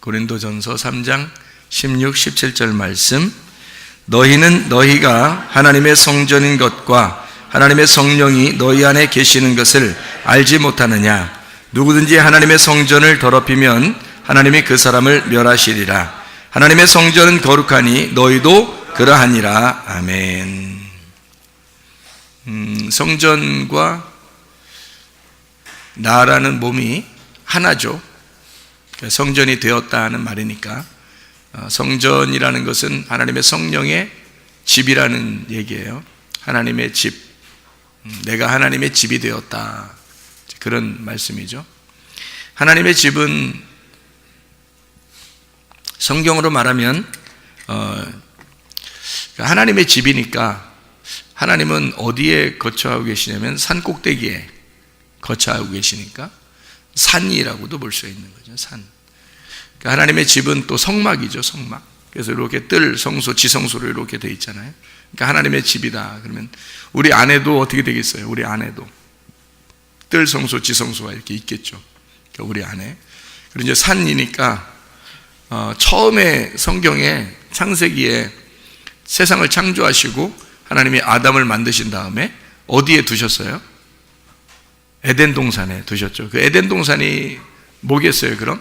고린도전서 3장 16, 17절 말씀. 너희는 너희가 하나님의 성전인 것과 하나님의 성령이 너희 안에 계시는 것을 알지 못하느냐? 누구든지 하나님의 성전을 더럽히면 하나님이 그 사람을 멸하시리라. 하나님의 성전은 거룩하니 너희도 그러하니라. 아멘. 음, 성전과 나라는 몸이 하나죠. 성전이 되었다는 말이니까 어, 성전이라는 것은 하나님의 성령의 집이라는 얘기예요. 하나님의 집, 음, 내가 하나님의 집이 되었다 그런 말씀이죠. 하나님의 집은 성경으로 말하면 어, 하나님의 집이니까 하나님은 어디에 거처하고 계시냐면 산 꼭대기에 거처하고 계시니까 산이라고도 볼 수 있는 거죠. 산. 그러니까 하나님의 집은 또 성막이죠. 성막. 그래서 이렇게 뜰 성소, 지성소로 이렇게 돼 있잖아요. 그러니까 하나님의 집이다. 그러면 우리 안에도 어떻게 되겠어요? 우리 안에도 뜰 성소, 지성소가 이렇게 있겠죠. 그러니까 우리 안에. 그리고 이제 산이니까 어, 처음에 성경에 창세기에 세상을 창조하시고 하나님이 아담을 만드신 다음에 어디에 두셨어요? 에덴 동산에 두셨죠. 그 에덴 동산이 뭐겠어요, 그럼?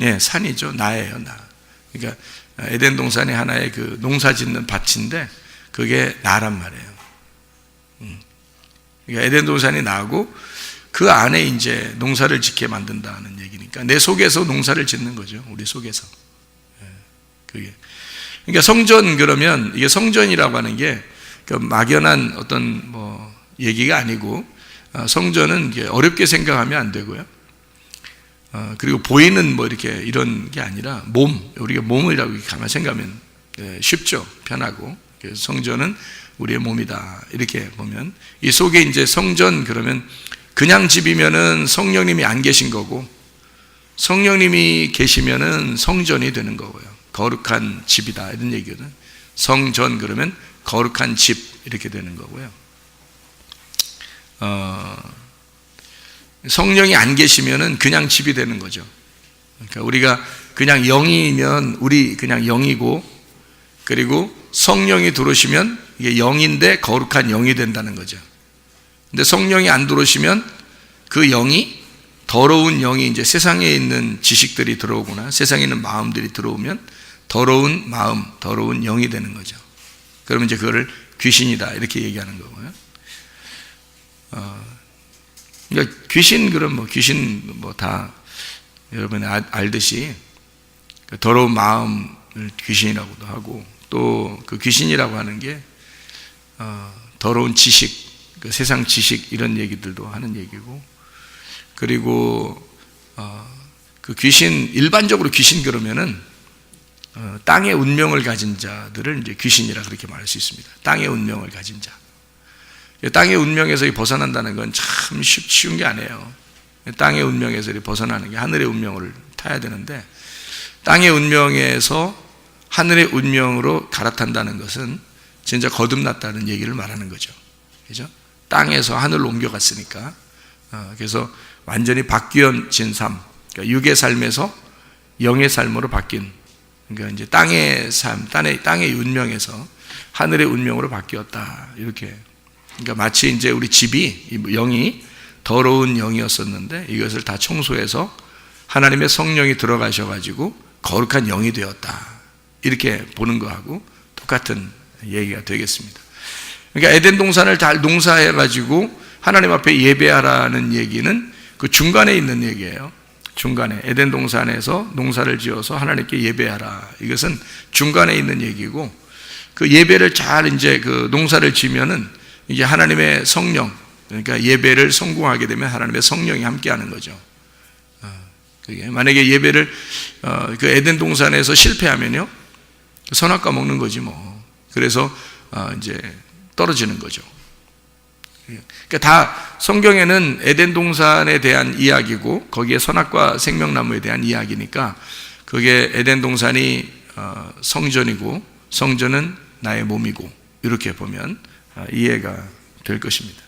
예, 산이죠. 나예요, 나. 그러니까 에덴 동산이 하나의 그 농사 짓는 밭인데 그게 나란 말이에요. 음. 그러니까 에덴 동산이 나고 그 안에 이제 농사를 짓게 만든다는 얘기니까 내 속에서 농사를 짓는 거죠. 우리 속에서. 예, 그게. 그러니까 성전 그러면 이게 성전이라고 하는 게그 막연한 어떤 뭐 얘기가 아니고 어, 성전은 어렵게 생각하면 안 되고요. 어, 그리고 보이는 뭐 이렇게 이런 게 아니라 몸, 우리가 몸이라고 가만 생각하면 예, 쉽죠. 편하고. 성전은 우리의 몸이다. 이렇게 보면 이 속에 이제 성전 그러면 그냥 집이면은 성령님이 안 계신 거고 성령님이 계시면은 성전이 되는 거고요. 거룩한 집이다. 이런 얘기거든. 성전 그러면 거룩한 집 이렇게 되는 거고요. 어, 성령이 안 계시면은 그냥 집이 되는 거죠. 그러니까 우리가 그냥 영이면 우리 그냥 영이고 그리고 성령이 들어오시면 이게 영인데 거룩한 영이 된다는 거죠. 근데 성령이 안 들어오시면 그 영이 더러운 영이 이제 세상에 있는 지식들이 들어오거나 세상에 있는 마음들이 들어오면 더러운 마음, 더러운 영이 되는 거죠. 그러면 이제 그거를 귀신이다 이렇게 얘기하는 거고요. 어, 그러니까 귀신 그럼 뭐 귀신 뭐 다 여러분이 아, 알듯이 그 더러운 마음을 귀신이라고도 하고 또 그 귀신이라고 하는 게 어, 더러운 지식, 그 세상 지식 이런 얘기들도 하는 얘기고 그리고 어, 그 귀신 일반적으로 귀신 그러면은 어, 땅의 운명을 가진 자들을 이제 귀신이라 그렇게 말할 수 있습니다. 땅의 운명을 가진 자. 땅의 운명에서 벗어난다는 건 참 쉬운 게 아니에요. 땅의 운명에서 벗어나는 게 하늘의 운명을 타야 되는데 땅의 운명에서 하늘의 운명으로 갈아탄다는 것은 진짜 거듭났다는 얘기를 말하는 거죠. 그죠? 땅에서 하늘로 옮겨갔으니까. 어, 그래서 완전히 바뀌어진 삶. 그러니까 육의 삶에서 영의 삶으로 바뀐 그러니까 이제 땅의 삶, 땅의, 땅의 운명에서 하늘의 운명으로 바뀌었다. 이렇게. 그러니까 마치 이제 우리 집이, 영이 더러운 영이었었는데 이것을 다 청소해서 하나님의 성령이 들어가셔 가지고 거룩한 영이 되었다. 이렇게 보는 거하고 똑같은 얘기가 되겠습니다. 그러니까 에덴 동산을 잘 농사해 가지고 하나님 앞에 예배하라는 얘기는 그 중간에 있는 얘기예요. 중간에 에덴 동산에서 농사를 지어서 하나님께 예배하라. 이것은 중간에 있는 얘기고 그 예배를 잘 이제 그 농사를 지면은 이제 하나님의 성령 그러니까 예배를 성공하게 되면 하나님의 성령이 함께하는 거죠. 어, 만약에 예배를 어, 그 에덴 동산에서 실패하면요 선악과 먹는 거지 뭐. 그래서 어, 이제 떨어지는 거죠. 그러니까 다 성경에는 에덴 동산에 대한 이야기고 거기에 선악과 생명나무에 대한 이야기니까 그게 에덴 동산이 어, 성전이고 성전은 나의 몸이고 이렇게 보면 어, 이해가 될 것입니다.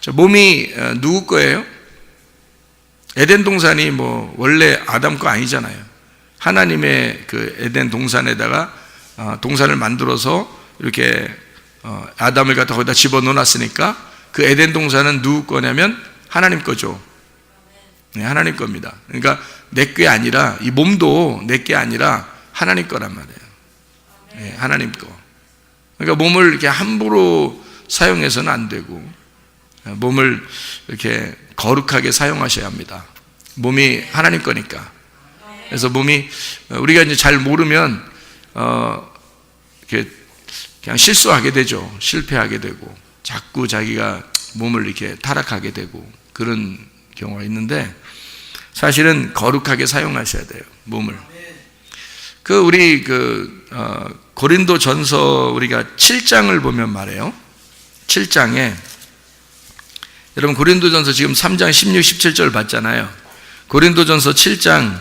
자, 몸이 어, 누구 거예요? 에덴 동산이 뭐 원래 아담 거 아니잖아요. 하나님의 그 에덴 동산에다가 어, 동산을 만들어서 이렇게 어, 아담을 갖다 거기다 집어 넣어놨으니까 그 에덴 동산은 누구 거냐면 하나님 거죠. 네, 하나님 겁니다. 그러니까 내 게 아니라 이 몸도 내 게 아니라 하나님 거란 말이에요. 네, 하나님 거. 그러니까 몸을 이렇게 함부로 사용해서는 안 되고 몸을 이렇게 거룩하게 사용하셔야 합니다. 몸이 하나님 거니까. 그래서 몸이 우리가 이제 잘 모르면 어 이렇게 그냥 실수하게 되죠. 실패하게 되고 자꾸 자기가 몸을 이렇게 타락하게 되고 그런 경우가 있는데 사실은 거룩하게 사용하셔야 돼요. 몸을. 그 우리 그 어, 고린도 전서 우리가 7장을 보면 말해요. 7장에 여러분 고린도 전서 지금 3장 16, 17절 봤잖아요. 고린도 전서 7장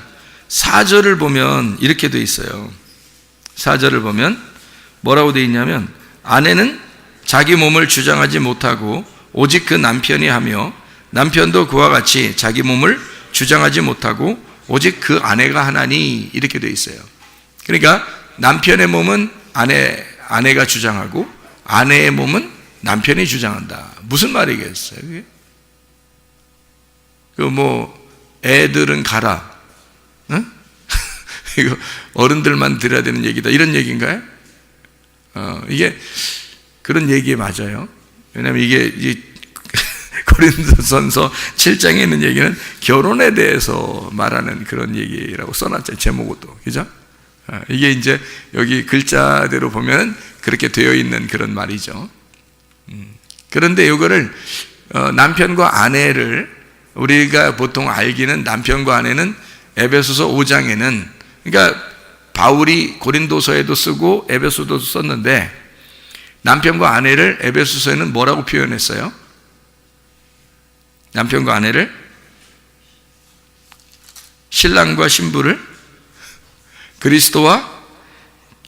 4절을 보면 이렇게 돼 있어요. 4절을 보면 뭐라고 돼 있냐면 아내는 자기 몸을 주장하지 못하고 오직 그 남편이 하며 남편도 그와 같이 자기 몸을 주장하지 못하고 오직 그 아내가 하나니 이렇게 돼 있어요. 그러니까 남편의 몸은 아내 아내가 주장하고 아내의 몸은 남편이 주장한다. 무슨 말이겠어요? 그게? 그 뭐 애들은 가라. 응? 이거 어른들만 들어야 되는 얘기다. 이런 얘기인가요? 어, 이게 그런 얘기 맞아요. 왜냐하면 이게 이 고린도전서 7장에 있는 얘기는 결혼에 대해서 말하는 그런 얘기라고 써놨죠. 제목도 그죠? 어, 이게 이제 여기 글자대로 보면 그렇게 되어 있는 그런 말이죠. 음. 그런데 이거를 어, 남편과 아내를 우리가 보통 알기는 남편과 아내는 에베소서 5장에는 그러니까 바울이 고린도서에도 쓰고 에베소도 썼는데 남편과 아내를 에베소서에는 뭐라고 표현했어요? 남편과 아내를 신랑과 신부를 그리스도와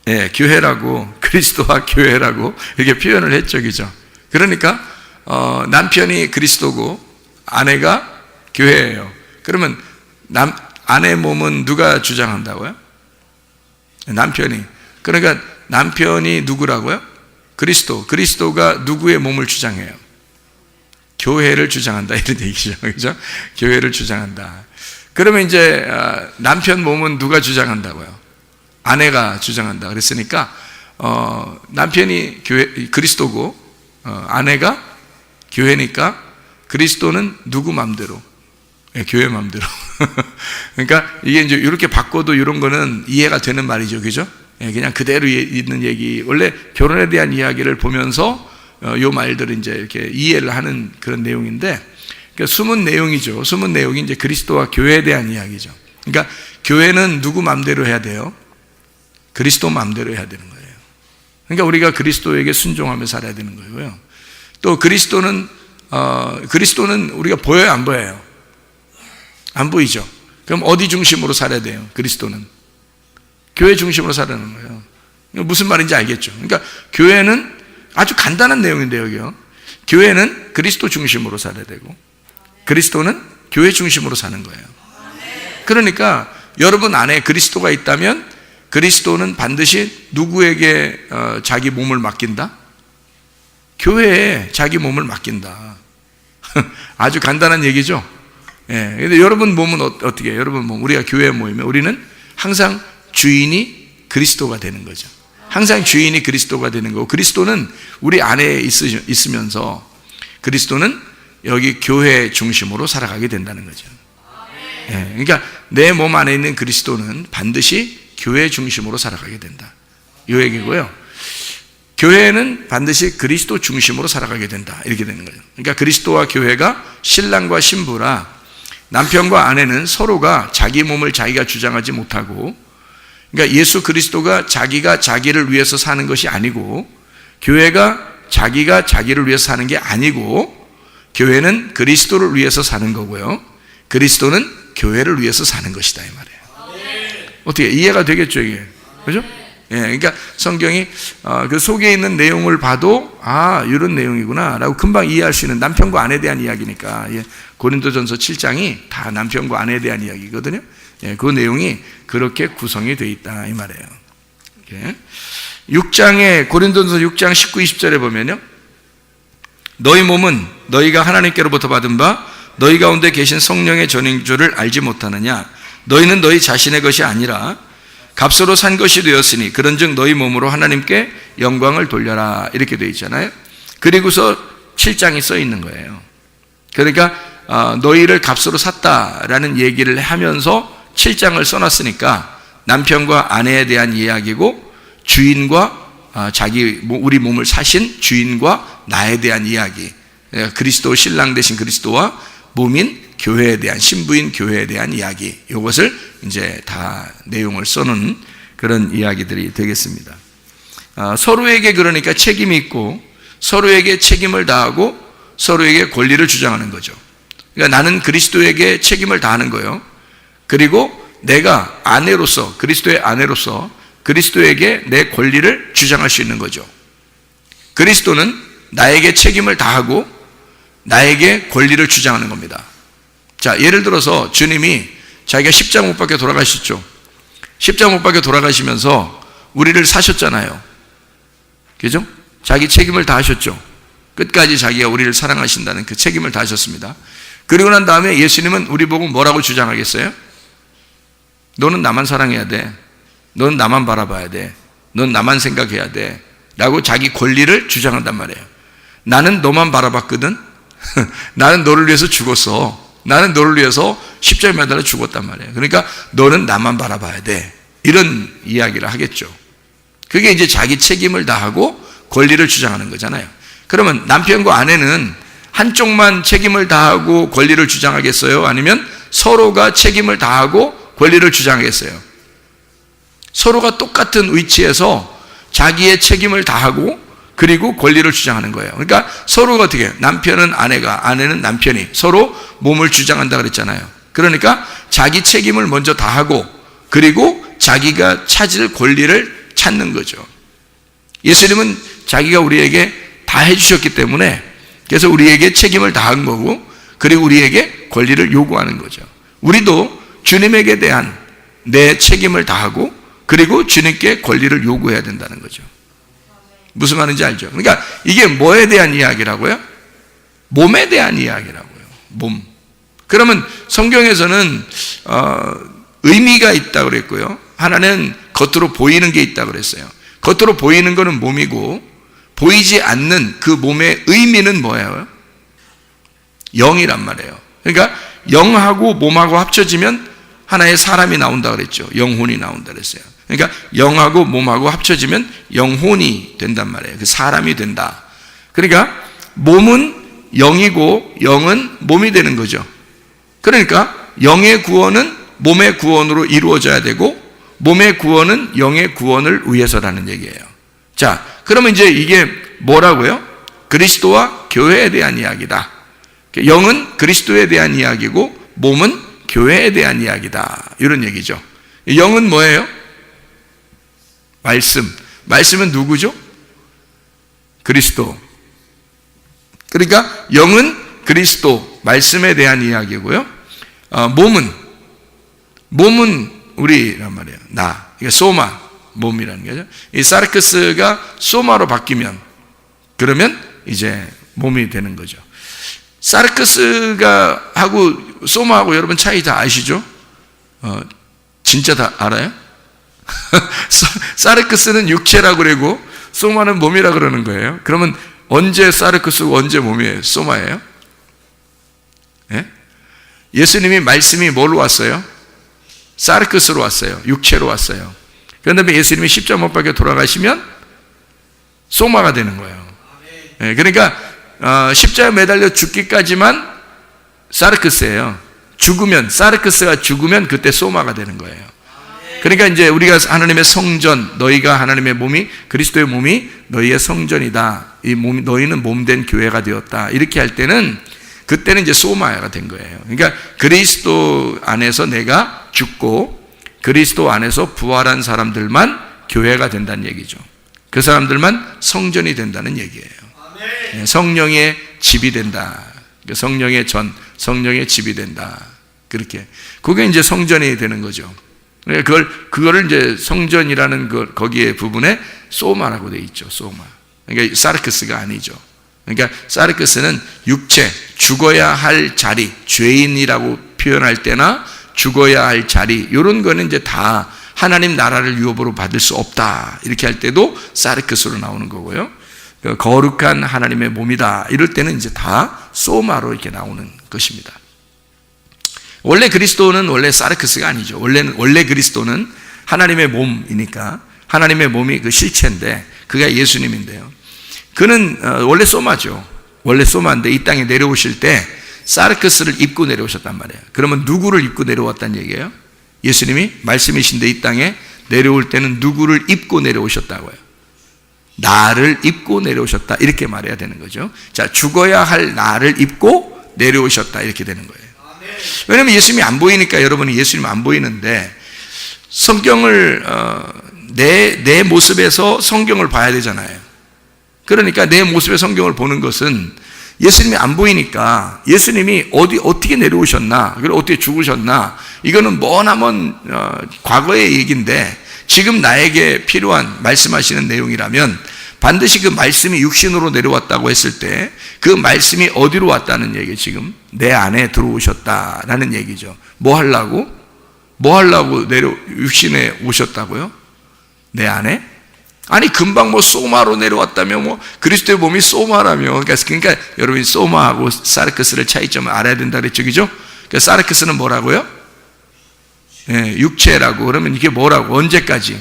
예, 교회라고 그리스도와 교회라고 이렇게 표현을 했죠, 그죠? 그러니까 어, 남편이 그리스도고 아내가 교회예요. 그러면 남 아내 몸은 누가 주장한다고요? 남편이. 그러니까 남편이 누구라고요? 그리스도. 그리스도가 누구의 몸을 주장해요? 교회를 주장한다 이런 얘기죠, 그죠? 교회를 주장한다. 그러면 이제 어, 남편 몸은 누가 주장한다고요? 아내가 주장한다. 그랬으니까 어, 남편이 교회 그리스도고 어, 아내가 교회니까 그리스도는 누구 맘대로? 네, 교회 맘대로. 그러니까 이게 이제 이렇게 바꿔도 이런 거는 이해가 되는 말이죠, 그죠? 네, 그냥 그대로 있는 얘기. 원래 결혼에 대한 이야기를 보면서 어, 요 말들을 이제 이렇게 이해를 하는 그런 내용인데, 그러니까 숨은 내용이죠. 숨은 내용이 이제 그리스도와 교회에 대한 이야기죠. 그러니까 교회는 누구 맘대로 해야 돼요? 그리스도 맘대로 해야 되는 거예요. 그러니까 우리가 그리스도에게 순종하며 살아야 되는 거고요. 또 그리스도는 어, 그리스도는 우리가 보여요, 안 보여요? 안 보이죠. 그럼 어디 중심으로 살아야 돼요? 그리스도는 교회 중심으로 살아는 거예요. 무슨 말인지 알겠죠? 그러니까 교회는 아주 간단한 내용인데 여기요. 교회는 그리스도 중심으로 살아야 되고 그리스도는 교회 중심으로 사는 거예요. 그러니까 여러분 안에 그리스도가 있다면 그리스도는 반드시 누구에게 어, 자기 몸을 맡긴다? 교회에 자기 몸을 맡긴다. 아주 간단한 얘기죠. 예. 근데 여러분 몸은 어, 떻게? 여러분 몸, 우리가 교회에 모이면 우리는 항상 주인이 그리스도가 되는 거죠. 항상 주인이 그리스도가 되는 거고, 그리스도는 우리 안에 있으면서 그리스도는 여기 교회 중심으로 살아가게 된다는 거죠. 예. 그러니까 내 몸 안에 있는 그리스도는 반드시 교회 중심으로 살아가게 된다. 이 얘기고요. 교회는 반드시 그리스도 중심으로 살아가게 된다. 이렇게 되는 거예요. 그러니까 그리스도와 교회가 신랑과 신부라 남편과 아내는 서로가 자기 몸을 자기가 주장하지 못하고 그러니까 예수 그리스도가 자기가 자기를 위해서 사는 것이 아니고 교회가 자기가 자기를 위해서 사는 게 아니고 교회는 그리스도를 위해서 사는 거고요. 그리스도는 교회를 위해서 사는 것이다 이 말이에요. 어떻게 이해가 되겠죠 이게? 그죠? 예, 그러니까 성경이 어, 그 속에 있는 내용을 봐도 아 이런 내용이구나라고 금방 이해할 수 있는 남편과 아내에 대한 이야기니까 예, 고린도전서 7장이 다 남편과 아내에 대한 이야기거든요. 예, 그 내용이 그렇게 구성이 되어 있다 이 말이에요. 예. 6장에 고린도전서 6장 19, 20절에 보면요. 너희 몸은 너희가 하나님께로부터 받은 바 너희 가운데 계신 성령의 전인 줄을 알지 못하느냐 너희는 너희 자신의 것이 아니라 값으로 산 것이 되었으니 그런즉 너희 몸으로 하나님께 영광을 돌려라 이렇게 되어 있잖아요. 그리고서 7장이 써 있는 거예요. 그러니까 어, 너희를 값으로 샀다라는 얘기를 하면서 7장을 써놨으니까 남편과 아내에 대한 이야기고 주인과 아, 자기 우리 몸을 사신 주인과 나에 대한 이야기 예, 그리스도 신랑 되신 그리스도와 몸인 교회에 대한 신부인 교회에 대한 이야기 이것을 이제 다 내용을 써놓은 그런 이야기들이 되겠습니다. 아, 서로에게 그러니까 책임이 있고 서로에게 책임을 다하고 서로에게 권리를 주장하는 거죠. 그러니까 나는 그리스도에게 책임을 다하는 거예요. 그리고 내가 아내로서 그리스도의 아내로서 그리스도에게 내 권리를 주장할 수 있는 거죠. 그리스도는 나에게 책임을 다하고 나에게 권리를 주장하는 겁니다. 자, 예를 들어서 주님이 자기가 십자가 못 박혀 돌아가셨죠. 십자가 못 박혀 돌아가시면서 우리를 사셨잖아요. 그죠? 자기 책임을 다 하셨죠. 끝까지 자기가 우리를 사랑하신다는 그 책임을 다 하셨습니다. 그리고 난 다음에 예수님은 우리 보고 뭐라고 주장하겠어요? 너는 나만 사랑해야 돼. 넌 나만 바라봐야 돼. 넌 나만 생각해야 돼. 라고 자기 권리를 주장한단 말이에요. 나는 너만 바라봤거든? 나는 너를 위해서 죽었어. 나는 너를 위해서 십자가에 매달려 죽었단 말이에요. 그러니까 너는 나만 바라봐야 돼. 이런 이야기를 하겠죠. 그게 이제 자기 책임을 다하고 권리를 주장하는 거잖아요. 그러면 남편과 아내는 한쪽만 책임을 다하고 권리를 주장하겠어요? 아니면 서로가 책임을 다하고 권리를 주장하겠어요? 서로가 똑같은 위치에서 자기의 책임을 다하고 그리고 권리를 주장하는 거예요. 그러니까 서로가 어떻게 해요? 남편은 아내가, 아내는 남편이 서로 몸을 주장한다 그랬잖아요. 그러니까 자기 책임을 먼저 다하고 그리고 자기가 찾을 권리를 찾는 거죠. 예수님은 자기가 우리에게 다 해주셨기 때문에 그래서 우리에게 책임을 다한 거고 그리고 우리에게 권리를 요구하는 거죠. 우리도 주님에게 대한 내 책임을 다하고 그리고 주님께 권리를 요구해야 된다는 거죠. 무슨 말인지 알죠? 그러니까 이게 뭐에 대한 이야기라고요? 몸에 대한 이야기라고요. 몸. 그러면 성경에서는 어, 의미가 있다 그랬고요. 하나는 겉으로 보이는 게 있다 그랬어요. 겉으로 보이는 거는 몸이고 보이지 않는 그 몸의 의미는 뭐예요? 영이란 말이에요. 그러니까 영하고 몸하고 합쳐지면 하나의 사람이 나온다 그랬죠. 영혼이 나온다 그랬어요. 그러니까 영하고 몸하고 합쳐지면 영혼이 된단 말이에요. 그 사람이 된다. 그러니까 몸은 영이고 영은 몸이 되는 거죠. 그러니까 영의 구원은 몸의 구원으로 이루어져야 되고 몸의 구원은 영의 구원을 위해서라는 얘기예요. 자, 그러면 이제 이게 뭐라고요? 그리스도와 교회에 대한 이야기다. 영은 그리스도에 대한 이야기고 몸은 교회에 대한 이야기다. 이런 얘기죠. 영은 뭐예요? 말씀. 말씀은 누구죠? 그리스도. 그러니까 영은 그리스도, 말씀에 대한 이야기고요. 어, 몸은, 몸은 우리란 말이에요. 나. 이게 소마, 몸이라는 거죠. 이 사르크스가 소마로 바뀌면, 그러면 이제 몸이 되는 거죠. 사르크스가 하고 소마하고 여러분 차이 다 아시죠? 어, 진짜 다 알아요? 사르크스는 육체라고 그러고 소마는 몸이라 그러는 거예요. 그러면 언제 사르크스고 언제 몸이에요? 소마예요? 예? 예수님이 말씀이 뭘로 왔어요? 사르크스로 왔어요. 육체로 왔어요. 그런데 예수님이 십자 못 박혀 돌아가시면 소마가 되는 거예요. 예, 그러니까 어, 십자에 매달려 죽기까지만 사르크스예요. 죽으면 사르크스가 죽으면 그때 소마가 되는 거예요. 그러니까 이제 우리가 하나님의 성전, 너희가 하나님의 몸이 그리스도의 몸이 너희의 성전이다. 이 몸, 너희는 몸된 교회가 되었다. 이렇게 할 때는 그때는 이제 소마야가 된 거예요. 그러니까 그리스도 안에서 내가 죽고 그리스도 안에서 부활한 사람들만 교회가 된다는 얘기죠. 그 사람들만 성전이 된다는 얘기예요. 예, 성령의 집이 된다. 그 성령의 전, 성령의 집이 된다. 그렇게. 그게 이제 성전이 되는 거죠. 예, 그걸, 그거를 이제 성전이라는 그, 거기에 부분에 소마라고 돼 있죠. 소마. 그러니까 사르크스가 아니죠. 그러니까 사르크스는 육체, 죽어야 할 자리, 죄인이라고 표현할 때나 죽어야 할 자리, 이런 거는 이제 다 하나님 나라를 유업으로 받을 수 없다. 이렇게 할 때도 사르크스로 나오는 거고요. 그 거룩한 하나님의 몸이다. 이럴 때는 이제 다 소마로 이렇게 나오는 것입니다. 원래 그리스도는 원래 사르크스가 아니죠. 원래는, 원래 그리스도는 하나님의 몸이니까 하나님의 몸이 그 실체인데 그가 예수님인데요. 그는 어, 원래 소마죠. 원래 소마인데 이 땅에 내려오실 때 사르크스를 입고 내려오셨단 말이에요. 그러면 누구를 입고 내려왔단 얘기예요? 예수님이 말씀이신데 이 땅에 내려올 때는 누구를 입고 내려오셨다고요? 나를 입고 내려오셨다. 이렇게 말해야 되는 거죠. 자, 죽어야 할 나를 입고 내려오셨다. 이렇게 되는 거예요. 왜냐면 예수님이 안 보이니까 여러분이 예수님 안 보이는데 성경을 어, 내, 내 모습에서 성경을 봐야 되잖아요. 그러니까 내 모습의 성경을 보는 것은 예수님이 안 보이니까 예수님이 어디 어떻게 내려오셨나 그리고 어떻게 죽으셨나 이거는 머나먼 어, 과거의 얘기인데 지금 나에게 필요한 말씀하시는 내용이라면 반드시 그 말씀이 육신으로 내려왔다고 했을 때 그 말씀이 어디로 왔다는 얘기 지금 내 안에 들어오셨다라는 얘기죠. 뭐 하려고? 뭐 하려고 내려 육신에 오셨다고요? 내 안에? 아니 금방 뭐 소마로 내려왔다며 뭐 그리스도의 몸이 소마라며 그러니까, 그러니까 여러분이 소마하고 사르크스를 차이점을 알아야 된다 그랬죠 그죠? 그러니까 사르크스는 뭐라고요? 예, 육체라고 그러면 이게 뭐라고 언제까지?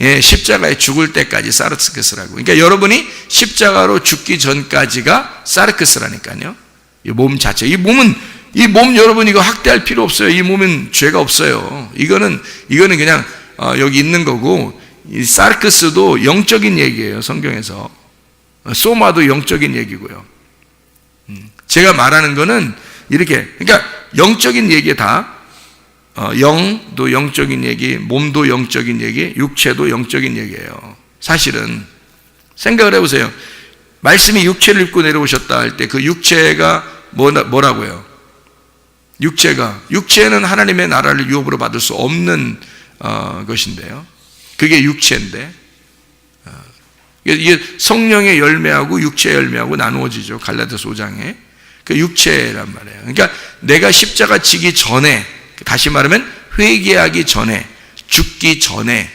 예, 십자가에 죽을 때까지 사르크스라고. 그러니까 여러분이 십자가로 죽기 전까지가 사르크스라니까요. 이 몸 자체. 이 몸은 이 몸 여러분 이거 학대할 필요 없어요. 이 몸은 죄가 없어요. 이거는 이거는 그냥 어, 여기 있는 거고 이 사르크스도 영적인 얘기예요 성경에서. 소마도 영적인 얘기고요. 음, 제가 말하는 거는 이렇게 그러니까 영적인 얘기 다 어, 영도 영적인 얘기, 몸도 영적인 얘기, 육체도 영적인 얘기예요. 사실은 생각을 해보세요. 말씀이 육체를 입고 내려오셨다 할 때 그 육체가 뭐라 고요? 육체가 육체는 하나님의 나라를 유업으로 받을 수 없는 어, 것인데요. 그게 육체인데 어, 이게 성령의 열매하고 육체의 열매하고 나누어지죠. 갈라디아서 5장에 그 육체란 말이에요. 그러니까 내가 십자가 지기 전에 다시 말하면 회개하기 전에 죽기 전에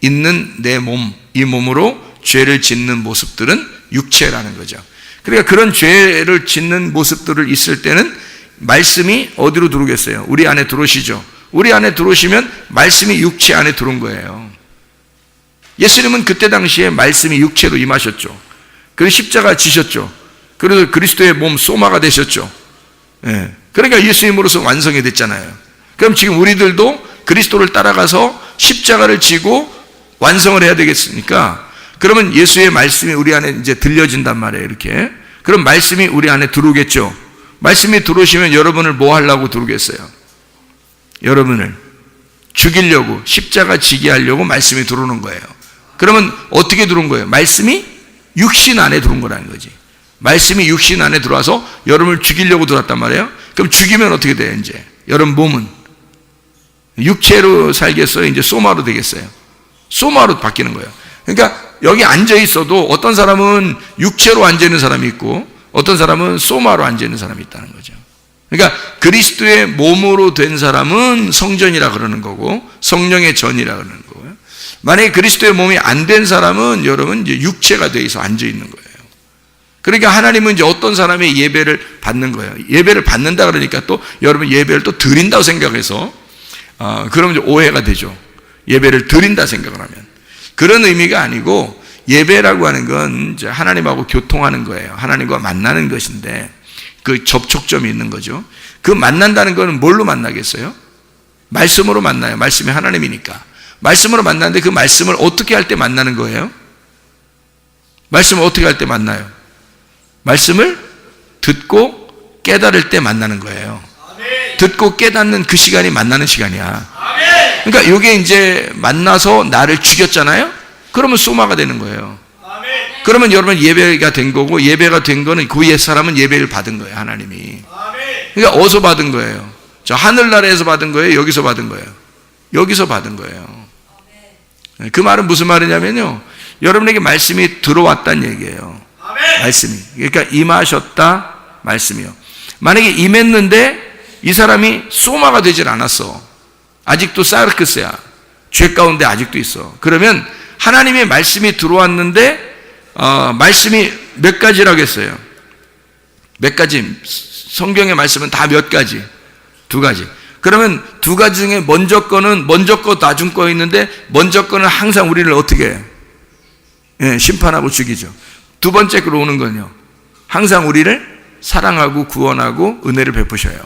있는 내 몸, 이 몸으로 죄를 짓는 모습들은 육체라는 거죠. 그러니까 그런 죄를 짓는 모습들을 있을 때는 말씀이 어디로 들어오겠어요? 우리 안에 들어오시죠. 우리 안에 들어오시면 말씀이 육체 안에 들어온 거예요. 예수님은 그때 당시에 말씀이 육체로 임하셨죠. 그리고 십자가 지셨죠. 그래서 그리스도의 몸 소마가 되셨죠. 예. 그러니까 예수님으로서 완성이 됐잖아요. 그럼 지금 우리들도 그리스도를 따라가서 십자가를 지고 완성을 해야 되겠습니까? 그러면 예수의 말씀이 우리 안에 이제 들려진단 말이에요, 이렇게. 그럼 말씀이 우리 안에 들어오겠죠. 말씀이 들어오시면 여러분을 뭐 하려고 들어오겠어요? 여러분을 죽이려고, 십자가 지게 하려고 말씀이 들어오는 거예요. 그러면 어떻게 들어온 거예요? 말씀이 육신 안에 들어온 거라는 거지. 말씀이 육신 안에 들어와서 여러분을 죽이려고 들어왔단 말이에요. 그럼 죽이면 어떻게 돼요, 이제? 여러분 몸은 육체로 살겠어요? 이제 소마로 되겠어요? 소마로 바뀌는 거예요. 그러니까 여기 앉아 있어도 어떤 사람은 육체로 앉아 있는 사람이 있고 어떤 사람은 소마로 앉아 있는 사람이 있다는 거죠. 그러니까 그리스도의 몸으로 된 사람은 성전이라 그러는 거고 성령의 전이라 그러는 거고요. 만약에 그리스도의 몸이 안 된 사람은 여러분 이제 육체가 돼 있어 앉아 있는 거예요. 그러니까 하나님은 이제 어떤 사람의 예배를 받는 거예요. 예배를 받는다 그러니까 또 여러분 예배를 또 드린다고 생각해서 어, 그러면 오해가 되죠. 예배를 드린다 생각을 하면. 그런 의미가 아니고 예배라고 하는 건 하나님하고 교통하는 거예요. 하나님과 만나는 것인데 그 접촉점이 있는 거죠. 그 만난다는 것은 뭘로 만나겠어요? 말씀으로 만나요. 말씀이 하나님이니까. 말씀으로 만나는데 그 말씀을 어떻게 할 때 만나는 거예요? 말씀을 어떻게 할 때 만나요? 말씀을 듣고 깨달을 때 만나는 거예요. 듣고 깨닫는 그 시간이 만나는 시간이야. 그러니까 이게 이제 만나서 나를 죽였잖아요. 그러면 소마가 되는 거예요. 그러면 여러분 예배가 된 거고 예배가 된 거는 그 옛 사람은 예배를 받은 거예요. 하나님이. 그러니까 어디서 받은 거예요? 저 하늘나라에서 받은 거예요. 여기서 받은 거예요. 여기서 받은 거예요. 그 말은 무슨 말이냐면요. 여러분에게 말씀이 들어왔다는 얘기예요. 말씀이. 그러니까 임하셨다 말씀이요. 만약에 임했는데 이 사람이 소마가 되질 않았어. 아직도 사르크스야. 죄 가운데 아직도 있어. 그러면 하나님의 말씀이 들어왔는데 어, 말씀이 몇 가지라고 했어요. 몇 가지. 성경의 말씀은 다 몇 가지. 두 가지. 그러면 두 가지 중에 먼저 거는 먼저 거 나중 거 있는데 먼저 거는 항상 우리를 어떻게 해요? 예, 심판하고 죽이죠. 두 번째 거로 오는 건요. 항상 우리를 사랑하고 구원하고 은혜를 베푸셔요.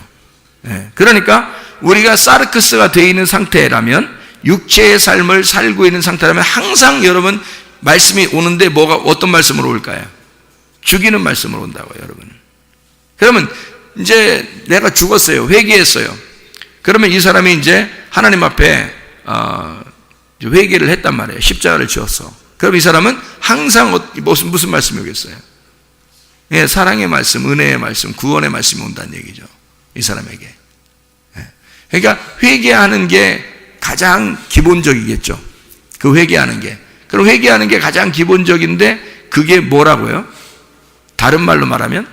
예, 그러니까 우리가 사르크스가 되어 있는 상태라면 육체의 삶을 살고 있는 상태라면 항상 여러분 말씀이 오는데 뭐가 어떤 말씀으로 올까요? 죽이는 말씀으로 온다고요, 여러분. 그러면 이제 내가 죽었어요. 회개했어요. 그러면 이 사람이 이제 하나님 앞에 어, 회개를 했단 말이에요. 십자가를 지었어. 그럼 이 사람은 항상 어- 무슨 무슨 말씀이 오겠어요? 예, 사랑의 말씀, 은혜의 말씀, 구원의 말씀이 온다는 얘기죠. 이 사람에게. 예. 그러니까 회개하는 게 가장 기본적이겠죠. 그 회개하는 게. 그럼 회개하는 게 가장 기본적인데 그게 뭐라고요? 다른 말로 말하면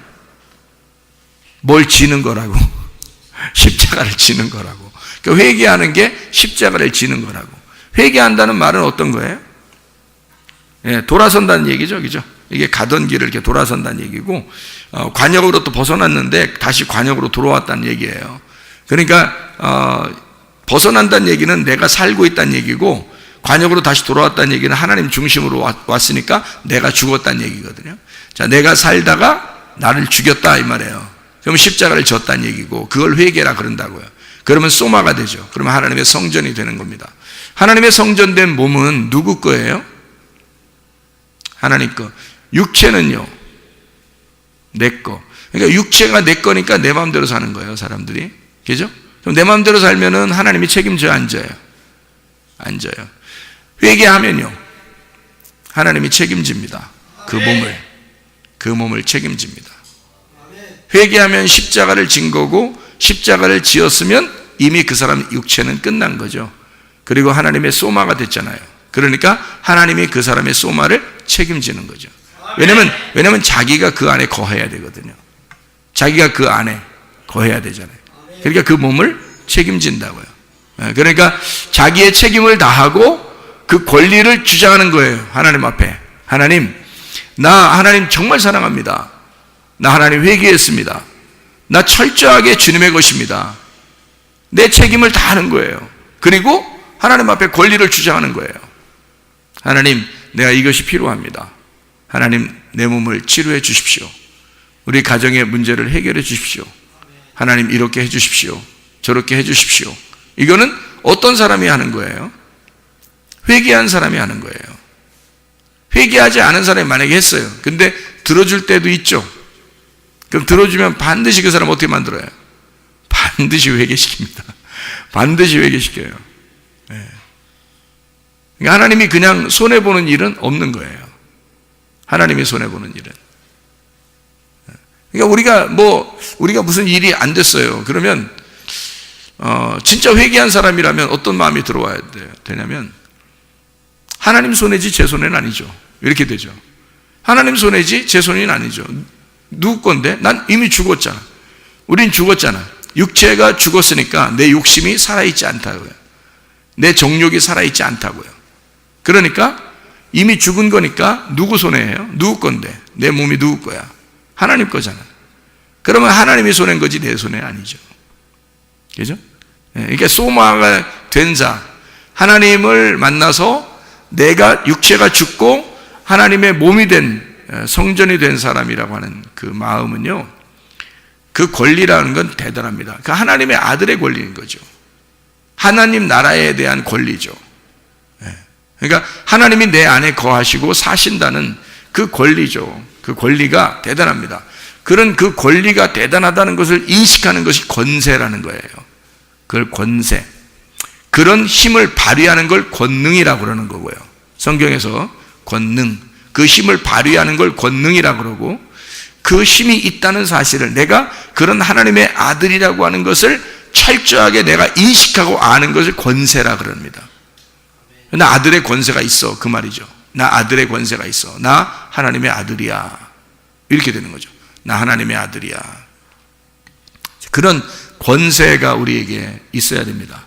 뭘 지는 거라고. 십자가를 지는 거라고. 그러니까 회개하는 게 십자가를 지는 거라고. 회개한다는 말은 어떤 거예요? 예, 돌아선다는 얘기죠, 그죠? 이게 가던 길을 이렇게 돌아선다는 얘기고, 어, 관역으로 또 벗어났는데 다시 관역으로 돌아왔다는 얘기예요. 그러니까, 어, 벗어난다는 얘기는 내가 살고 있다는 얘기고, 관역으로 다시 돌아왔다는 얘기는 하나님 중심으로 왔, 왔으니까 내가 죽었다는 얘기거든요. 자, 내가 살다가 나를 죽였다, 이 말이에요. 그러면 십자가를 졌다는 얘기고, 그걸 회개라 그런다고요. 그러면 소마가 되죠. 그러면 하나님의 성전이 되는 겁니다. 하나님의 성전된 몸은 누구 거예요? 하나님 거. 육체는요, 내 거. 그러니까 육체가 내 거니까 내 마음대로 사는 거예요, 사람들이. 그죠? 그럼 내 마음대로 살면은 하나님이 져요? 안 져요. 회개하면요, 하나님이 책임집니다. 그 몸을, 그 몸을 책임집니다. 회개하면 십자가를 진 거고, 십자가를 지었으면 이미 그 사람 육체는 끝난 거죠. 그리고 하나님의 소마가 됐잖아요. 그러니까 하나님이 그 사람의 소마를 책임지는 거죠. 왜냐면, 왜냐면 자기가 그 안에 거해야 되거든요. 자기가 그 안에 거해야 되잖아요. 그러니까 그 몸을 책임진다고요. 예, 그러니까 자기의 책임을 다하고 그 권리를 주장하는 거예요. 하나님 앞에. 하나님, 나 하나님 정말 사랑합니다. 나 하나님 회개했습니다. 나 철저하게 주님의 것입니다. 내 책임을 다하는 거예요. 그리고 하나님 앞에 권리를 주장하는 거예요. 하나님, 내가 이것이 필요합니다. 하나님, 내 몸을 치료해 주십시오. 우리 가정의 문제를 해결해 주십시오. 하나님, 이렇게 해 주십시오. 저렇게 해 주십시오. 이거는 어떤 사람이 하는 거예요? 회개한 사람이 하는 거예요. 회개하지 않은 사람이 만약에 했어요. 근데 들어줄 때도 있죠. 그럼 들어주면 반드시 그 사람 어떻게 만들어요? 반드시 회개시킵니다. 반드시 회개시켜요. 네. 그러니까 하나님이 그냥 손해보는 일은 없는 거예요. 하나님이 손해보는 일은. 그러니까 우리가 뭐, 우리가 무슨 일이 안 됐어요. 그러면, 어, 진짜 회개한 사람이라면 어떤 마음이 들어와야 돼요? 되냐면, 하나님 손해지 제 손해는 아니죠. 이렇게 되죠. 하나님 손해지 제 손해는 아니죠. 누구 건데? 난 이미 죽었잖아. 우린 죽었잖아. 육체가 죽었으니까 내 욕심이 살아있지 않다고요. 내 정욕이 살아있지 않다고요. 그러니까 이미 죽은 거니까 누구 손해예요? 누구 건데? 내 몸이 누구 거야? 하나님 거잖아. 그러면 하나님이 손해인 거지 내 손해 아니죠. 그죠? 예, 그러니까 소마가 된 자, 하나님을 만나서 내가 육체가 죽고 하나님의 몸이 된 어, 성전이 된 사람이라고 하는 그 마음은요, 그 권리라는 건 대단합니다. 그 하나님의 아들의 권리인 거죠. 하나님 나라에 대한 권리죠. 예. 그러니까 하나님이 내 안에 거하시고 사신다는 그 권리죠. 그 권리가 대단합니다. 그런 그 권리가 대단하다는 것을 인식하는 것이 권세라는 거예요. 그걸 권세. 그런 힘을 발휘하는 걸 권능이라고 그러는 거고요. 성경에서 권능, 그 힘을 발휘하는 걸 권능이라고 그러고 그 힘이 있다는 사실을 내가 그런 하나님의 아들이라고 하는 것을 철저하게 내가 인식하고 아는 것을 권세라 그럽니다. 나 아들의 권세가 있어. 그 말이죠. 나 아들의 권세가 있어. 나 하나님의 아들이야. 이렇게 되는 거죠. 나 하나님의 아들이야. 그런 권세가 우리에게 있어야 됩니다.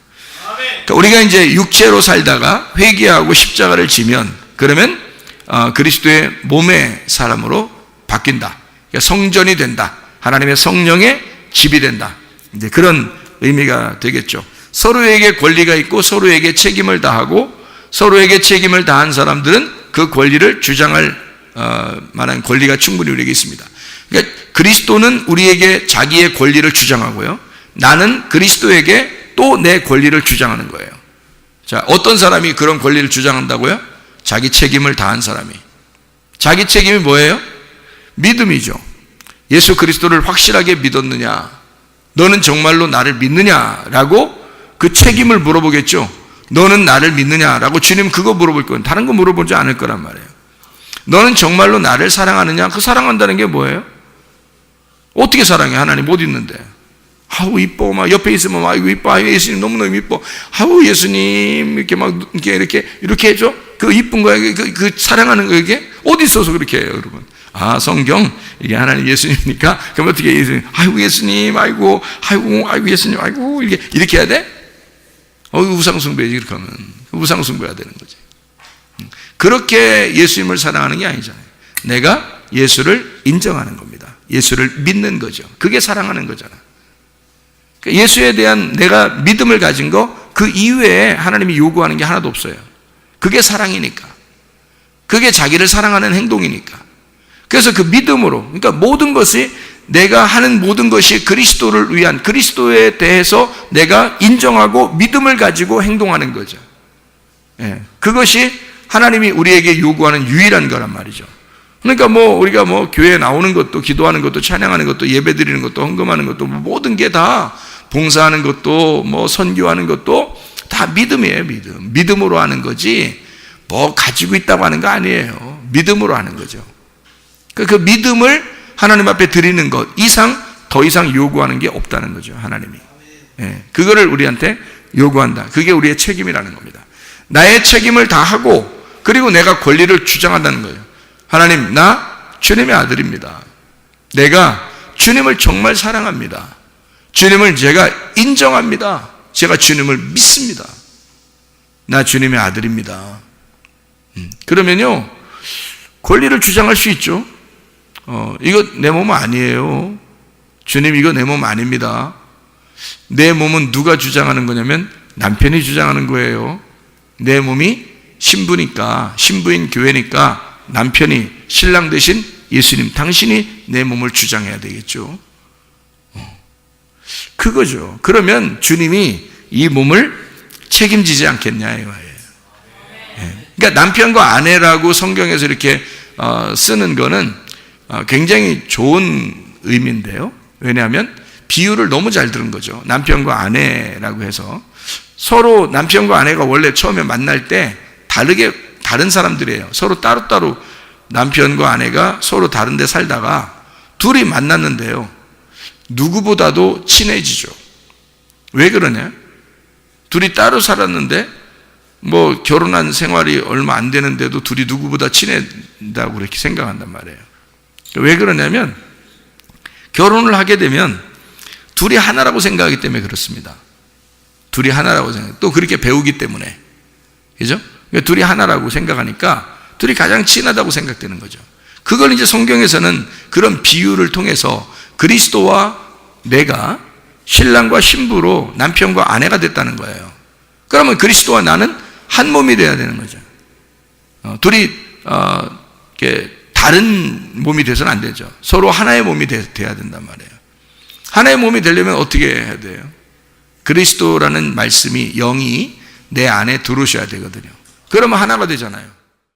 그러니까 우리가 이제 육체로 살다가 회개하고 십자가를 지면 그러면 어, 그리스도의 몸의 사람으로 바뀐다. 그러니까 성전이 된다. 하나님의 성령의 집이 된다. 이제 그런 의미가 되겠죠. 서로에게 권리가 있고 서로에게 책임을 다하고 서로에게 책임을 다한 사람들은 그 권리를 주장할 어, 만한 권리가 충분히 우리에게 있습니다. 그러니까 그리스도는 우리에게 자기의 권리를 주장하고요. 나는 그리스도에게 또 내 권리를 주장하는 거예요. 자, 어떤 사람이 그런 권리를 주장한다고요? 자기 책임을 다한 사람이. 자기 책임이 뭐예요? 믿음이죠. 예수 그리스도를 확실하게 믿었느냐? 너는 정말로 나를 믿느냐 라고 그 책임을 물어보겠죠. 너는 나를 믿느냐라고 주님 그거 물어볼 거예요. 다른 거 물어보지 않을 거란 말이에요. 너는 정말로 나를 사랑하느냐? 그 사랑한다는 게 뭐예요? 어떻게 사랑해? 하나님 못 있는데. 아우 이뻐 막 옆에 있으면 막 아이고 이뻐 아이고 예수님 너무너무 이뻐 아우 예수님 이렇게 막 이렇게 이렇게 이렇게 해줘 그 이쁜 거야 그, 그 사랑하는 거 이게 어디 있어서 그렇게 해요 여러분 아 성경 이게 하나님 예수님이니까 그럼 어떻게 예수님 아이고 예수님 아이고 아이고 아이고 예수님 아이고 이렇게 이렇게 해야 돼? 어 우상 숭배지 그렇게 하면 우상 숭배해야 되는 거지 음. 그렇게 예수님을 사랑하는 게 아니잖아요 내가 예수를 인정하는 겁니다 예수를 믿는 거죠 그게 사랑하는 거잖아 예수에 대한 내가 믿음을 가진 거 그 이외에 하나님이 요구하는 게 하나도 없어요. 그게 사랑이니까. 그게 자기를 사랑하는 행동이니까. 그래서 그 믿음으로, 그러니까 모든 것이 내가 하는 모든 것이 그리스도를 위한 그리스도에 대해서 내가 인정하고 믿음을 가지고 행동하는 거죠. 예, 그것이 하나님이 우리에게 요구하는 유일한 거란 말이죠. 그러니까 뭐 우리가 뭐 교회에 나오는 것도 기도하는 것도 찬양하는 것도 예배 드리는 것도 헌금하는 것도 뭐 모든 게 다 봉사하는 것도 뭐 선교하는 것도 다 믿음이에요, 믿음. 믿음으로 하는 거지 뭐 가지고 있다고 하는 거 아니에요. 믿음으로 하는 거죠. 그, 그 믿음을 하나님 앞에 드리는 것 이상 더 이상 요구하는 게 없다는 거죠, 하나님이. 예, 그거를 우리한테 요구한다. 그게 우리의 책임이라는 겁니다. 나의 책임을 다 하고 그리고 내가 권리를 주장한다는 거예요. 하나님, 나 주님의 아들입니다. 내가 주님을 정말 사랑합니다. 주님을 제가 인정합니다. 제가 주님을 믿습니다. 나 주님의 아들입니다. 음, 그러면요, 권리를 주장할 수 있죠. 어, 이거 내 몸 아니에요. 주님, 이거 내 몸 아닙니다. 내 몸은 누가 주장하는 거냐면 남편이 주장하는 거예요. 내 몸이 신부니까, 신부인 교회니까 남편이 신랑 대신 예수님, 당신이 내 몸을 주장해야 되겠죠. 그거죠. 그러면 주님이 이 몸을 책임지지 않겠냐 이거예요. 예. 그러니까 남편과 아내라고 성경에서 이렇게 어, 쓰는 거는 어, 굉장히 좋은 의미인데요. 왜냐하면 비유를 너무 잘 들은 거죠. 남편과 아내라고 해서 서로 남편과 아내가 원래 처음에 만날 때 다르게 다른 사람들이에요. 서로 따로따로 남편과 아내가 서로 다른데 살다가 둘이 만났는데요. 누구보다도 친해지죠. 왜 그러냐? 둘이 따로 살았는데 뭐 결혼한 생활이 얼마 안 되는데도 둘이 누구보다 친해다고 그렇게 생각한단 말이에요. 왜 그러냐면 결혼을 하게 되면 둘이 하나라고 생각하기 때문에 그렇습니다. 둘이 하나라고 생각. 또 그렇게 배우기 때문에. 그죠? 그러니까 둘이 하나라고 생각하니까 둘이 가장 친하다고 생각되는 거죠. 그걸 이제 성경에서는 그런 비유를 통해서 그리스도와 내가 신랑과 신부로 남편과 아내가 됐다는 거예요. 그러면 그리스도와 나는 한 몸이 돼야 되는 거죠. 어, 둘이 어, 다른 몸이 돼서는 안 되죠. 서로 하나의 몸이 돼, 돼야 된단 말이에요. 하나의 몸이 되려면 어떻게 해야 돼요? 그리스도라는 말씀이 영이 내 안에 들어오셔야 되거든요. 그러면 하나가 되잖아요.